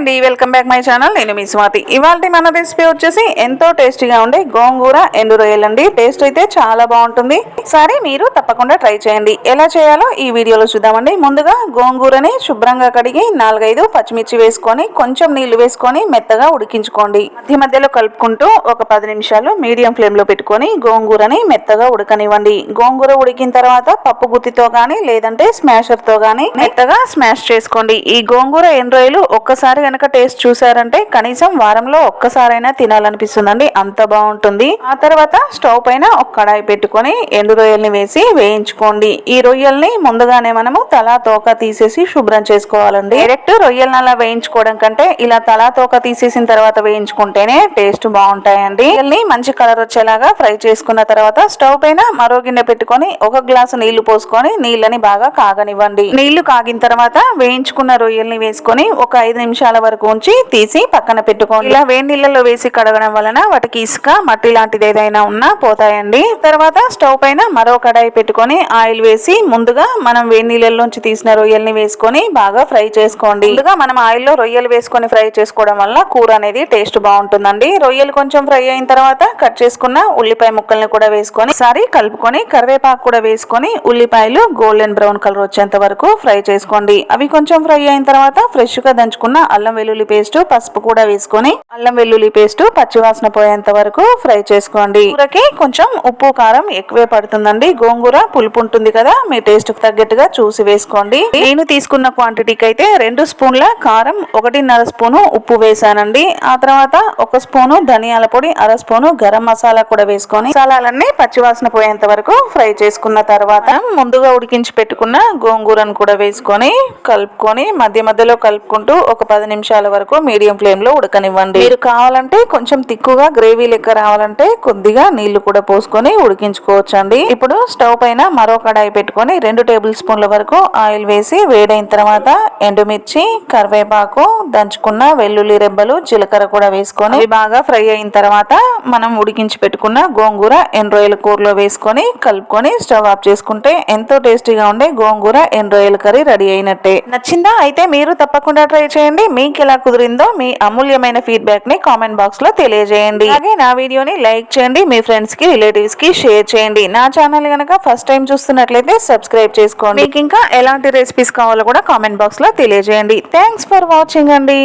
అండి. Welcome back my channel నేను మీ స్వాతి. ఇవాళ మన రెసిపీ వచ్చేసి ఎంతో టేస్టీగా ఉండే గోంగూర ఎండు రొయ్యలు అండి. టేస్ట్ అయితే చాలా బాగుంటుంది. సరే మీరు తప్పకుండా ట్రై చేయండి. ఎలా చేయాలో ఈ వీడియోలో చూద్దామండి. ముందుగా గోంగూరని శుభ్రంగా కడిగి నాలుగైదు పచ్చిమిర్చి వేసుకొని కొంచెం నీళ్ళు వేసుకొని మెత్తగా ఉడికించుకోండి. మధ్య మధ్యలో కలుపుకుంటూ ఒక పది నిమిషాలు మీడియం ఫ్లేమ్లో పెట్టుకొని గోంగూరని మెత్తగా ఉడకనివ్వండి. గోంగూర ఉడికిన తర్వాత పప్పు గుత్తితో గానీ లేదంటే స్మాషర్తో గానీ మెత్తగా స్మాష్ చేసుకోండి. ఈ గోంగూర ఎండ్రాయిలు ఒక్కసారి కనుక టేస్ట్ చూసారంటే కనీసం వారంలో ఒక్కసారైనా తినాలనిపిస్తుందండి. అంత బాగుంటుంది. ఆ తర్వాత స్టవ్ పైన ఒక కడాయి పెట్టుకొని ఎండు రొయ్యల్ని వేసి వేయించుకోండి. ఈ రొయ్యల్ని ముందుగానే మనము తలా తోక తీసేసి శుభ్రం చేసుకోవాలండి. డైరెక్ట్ రొయ్యల్ని అలా వేయించుకోవడం కంటే ఇలా తలా తోక తీసేసిన తర్వాత వేయించుకుంటేనే టేస్ట్ బాగుంటాయండి. రొయ్యల్ని మంచి కలర్ వచ్చేలాగా ఫ్రై చేసుకున్న తర్వాత స్టవ్ పైన మరో గిన్నె పెట్టుకొని ఒక గ్లాసు నీళ్ళు పోసుకొని నీళ్ళని బాగా కాగనివ్వండి. నీళ్ళు కాగిన తర్వాత వేయించుకున్న రొయ్యల్ని వేసుకొని ఒక ఐదు నిమిషాలు వరకు ఉంచి తీసి పక్కన పెట్టుకోండి. ఇలా వేడి నీళ్ళలో వేసి కడగడం వలన వాటికి ఇసుక మట్టి లాంటిది ఏదైనా ఉన్నా పోతాయండి. తర్వాత స్టవ్ పైన మరో కడాయి పెట్టుకొని ఆయిల్ వేసి ముందుగా మనం వేడి నీళ్ళలోంచి తీసిన రొయ్యల్ని వేసుకొని బాగా ఫ్రై చేసుకోండి. ముందుగా మనం ఆయిల్లో రొయ్యలు వేసుకొని ఫ్రై చేసుకోవడం వల్ల కూర అనేది టేస్ట్ బాగుంటుందండి. రొయ్యలు కొంచెం ఫ్రై అయిన తర్వాత కట్ చేసుకున్న ఉల్లిపాయ ముక్కల్ని కూడా వేసుకొని సారి కలుపుకొని కరివేపాకు కూడా వేసుకొని ఉల్లిపాయలు గోల్డెన్ బ్రౌన్ కలర్ వచ్చేంత వరకు ఫ్రై చేసుకోండి. అవి కొంచెం ఫ్రై అయిన తర్వాత ఫ్రెష్గా దంచుకున్న అల్లం వెల్లుల్లి పేస్ట్ పసుపు కూడా వేసుకొని అల్లం వెల్లుల్లి పేస్ట్ పచ్చివాసన పోయేంత వరకు ఫ్రై చేసుకోండి. కూరకి కొంచెం ఉప్పు కారం ఎక్కువే పడుతుందండి. గోంగూర పులుపు ఉంటుంది కదా మీ టేస్ట్కు తగ్గట్టుగా చూసి వేసుకోండి. నేను తీసుకున్న క్వాంటిటీకి అయితే రెండు స్పూన్ల కారం ఒకటిన్నర స్పూను ఉప్పు వేసానండి. ఆ తర్వాత ఒక స్పూను ధనియాల పొడి అర స్పూను గరం మసాలా కూడా వేసుకొని మసాలాలన్నీ పచ్చివాసన పోయేంత వరకు ఫ్రై చేసుకున్న తర్వాత ముందుగా ఉడికించి పెట్టుకున్న గోంగూరను కూడా వేసుకొని కలుపుకొని మధ్య మధ్యలో కలుపుకుంటూ ఒక పది నిమిషాల వరకు మీడియం ఫ్లేమ్లో ఉడకనివ్వండి. మీరు కావాలంటే కొంచెం తిక్కుగా గ్రేవీ లెక్క రావాలంటే కొద్దిగా నీళ్ళు కూడా పోసుకొని ఉడికించుకోవచ్చు అండి ఇప్పుడు స్టవ్ పైన మరో కడాయి పెట్టుకొని రెండు టేబుల్ స్పూన్ల వరకు ఆయిల్ వేసి వేడైన తర్వాత ఎండుమిర్చి కరివేపాకు దంచుకున్న వెల్లుల్లి రెబ్బలు జీలకర్ర కూడా వేసుకొని బాగా ఫ్రై అయిన తర్వాత మనం ఉడికించి పెట్టుకున్న గోంగూర ఎండ్రాయిల కూరలో వేసుకొని కలుపుకొని స్టవ్ ఆఫ్ చేసుకుంటే ఎంతో టేస్టీగా ఉండే గోంగూర ఎండ్రాయిల కర్రీ రెడీ అయినట్టే. నచ్చిందా? అయితే మీరు తప్పకుండా ట్రై చేయండి. మీకు ఎలా కుదిరిందో మీ అమూల్యమైన ఫీడ్బ్యాక్ని కామెంట్ బాక్స్లో తెలియజేయండి. అలాగే నా వీడియోని లైక్ చేయండి మీ ఫ్రెండ్స్కి రిలేటివ్స్కి షేర్ చేయండి. నా ఛానల్ గనక ఫస్ట్ టైం చూస్తున్నట్లయితే సబ్స్క్రైబ్ చేసుకోండి. మీకు ఇంకా ఎలాంటి రెసిపీస్ కావాలో కూడా కామెంట్ బాక్స్లో తెలియజేయండి. థ్యాంక్స్ ఫర్ వాచింగ్ అండి.